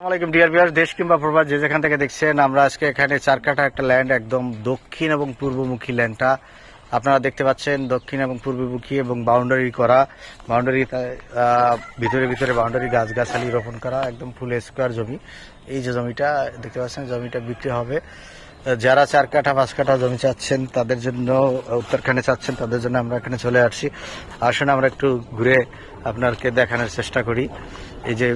আসসালামাইকুম ডিয়ার বিয়ার দেশ কিংবা প্রবাস, যে যেখান থেকে দেখছেন, আমরা আজকে এখানে চার কাঠা একটা ল্যান্ড একদম দক্ষিণ এবং পূর্বমুখী ল্যান্ডটা আপনারা দেখতে পাচ্ছেন দক্ষিণ এবং পূর্বমুখী এবং বাউন্ডারি করা। বাউন্ডারি ভিতরে ভিতরে বাউন্ডারি গাছগাছালি রোপণ করা, একদম ফুল স্কোয়ার জমি। এই যে জমিটা, দেখতে পাচ্ছেন, জমিটা বিক্রি হবে। যারা চার কাঠা, পাঁচ কাঠা জমি চাচ্ছেন, তাদের জন্য, উত্তরখানে চাচ্ছেন, তাদের জন্য আমরা এখানে চলে আসছি। আসুন, আমরা একটু ঘুরে আপনাকে দেখানোর চেষ্টা করি। এই যে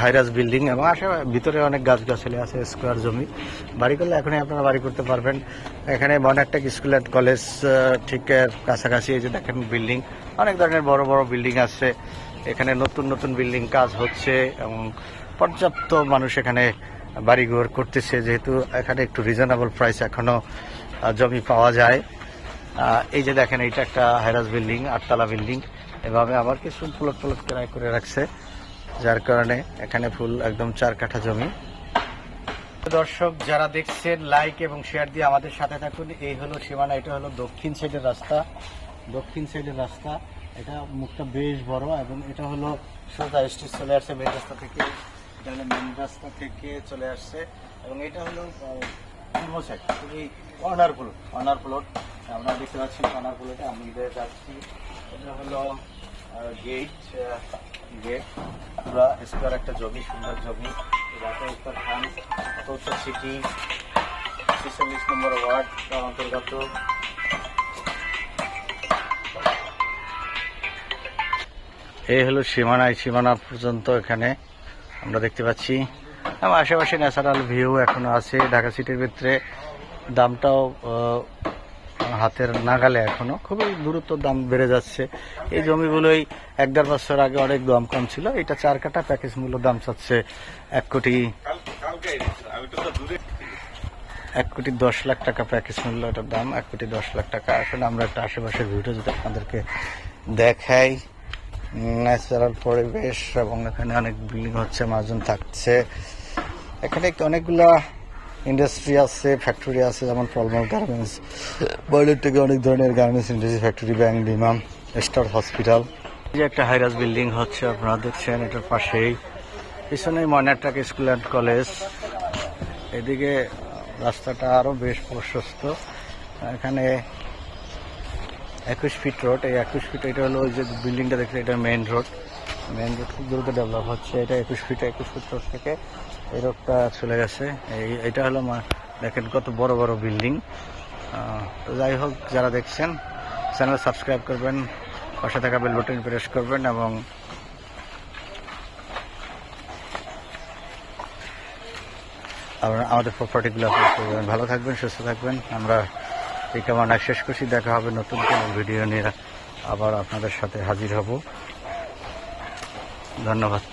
হাইরাজ বিল্ডিং এবং আসে ভিতরে অনেক গাছগাছালি আছে, স্কোয়ার জমি। বাড়ি করলে এখনই আপনারা বাড়ি করতে পারবেন। এখানে মনেকটেক স্কুল অ্যান্ড কলেজ ঠিক কাছাকাছি, এই যে দেখেন বিল্ডিং। অনেক ধরনের বড় বড় বিল্ডিং আছে। এখানে নতুন নতুন বিল্ডিং কাজ হচ্ছে এবং পর্যাপ্ত মানুষ এখানে বাড়িঘর করতেছে, যেহেতু এখানে একটু রিজনেবল প্রাইস এখনও জমি পাওয়া যায়। এই যে দেখেন, এইটা একটা হাইরাজ বিল্ডিং আটতলা বিল্ডিং এভাবে আবার কিছু প্লট প্লট কেনাই করে রাখছে, যার কারণে এখানে ফুল একদম চার কাঠা জমি। দর্শক, যারা দেখছেন লাইক এবং শেয়ার দিয়ে আমাদের সাথে থাকুন। এই হলো সীমানা, এটা হলো দক্ষিণ সাইডের রাস্তা। দক্ষিণ সাইডের রাস্তা, এটা মুখটা বেশ বড়, এবং এটা হলো সোজা স্ট্রিট চলে আসছে মেন রাস্তা থেকে। এটা মেন রাস্তা থেকে চলে আসছে এবং এটা হলো সাইড খুবই কর্নার প্লট কর্নার প্লট আমরা দেখতে পাচ্ছি কর্নার প্লটে আমি যাচ্ছি। এটা হলো গেট গেট পুরা স্কোয়ার একটা জমি, সুন্দর জমি। উত্তর খান উত্তর সিটি ছেচল্লিশ নম্বর ওয়ার্ড অন্তর্গত। এই হলো সীমানা এই সীমানা পর্যন্ত এখানে। আমরা দেখতে পাচ্ছি। এবং আশেপাশে ন্যাচারাল ভিউ এখনও আছে। ঢাকা সিটির ভিতরে দামটাও হাতের নাগালে এখনও। খুবই দ্রুত দাম বেড়ে যাচ্ছে। এই জমিগুলোই এক দেড় বছর আগে অনেক দাম কম ছিল। এটা চার কাটা প্যাকেজ মূল্য দাম চাচ্ছে এক কোটি এক কোটি দশ লাখ টাকা প্যাকেজ মূল্য এটার দাম, এক কোটি দশ লাখ টাকা। আসলে আমরা একটা আশেপাশের ভিডিও যদি আপনাদেরকে দেখাই ন্যাচারাল পরিবেশ এবং এখানে অনেক বিল্ডিং হচ্ছে মাজন থাকছে। এখানে অনেকগুলা ইন্ডাস্ট্রি আছে ফ্যাক্টরি আছে, যেমন ফলমল গার্মেন্টস বয়লের থেকে অনেক ধরনের গার্মেন্টস ইন্ডাস্ট্রি ফ্যাক্টরি ব্যাংক ডিমাম স্টার হসপিটাল এই যে একটা হাইরাজ বিল্ডিং হচ্ছে, আপনারা দেখছেন এটার পাশেই। পিছনেই ময়নাটাক স্কুল অ্যান্ড কলেজ। এদিকে রাস্তাটা আরও বেশ প্রশস্ত। এখানে একুশ ফিট রোড, এই একুশ ফিট, এটা হলো ওই যে বিল্ডিংটা দেখলে এটা মেন রোড মেন রোড খুব দ্রুত ডেভেলপ হচ্ছে, এটা একুশ ফিট একুশ ফিট রোড থেকে এই রোডটা চলে গেছে। এই, এটা হলো দেখেন কত বড় বড় বিল্ডিং তো যাই হোক, যারা দেখছেন চ্যানেল সাবস্ক্রাইব করবেন, পাশে থাকা বেল বাটন প্রেস করবেন এবং আমাদের প্রপার্টিগুলো করবেন। ভালো থাকবেন, সুস্থ থাকবেন। আমরা এই কামনা শেষ করছি। দেখা হবে নতুন কোনো ভিডিও নিয়ে। আবার আপনাদের সাথে হাজির হব। ধন্যবাদ।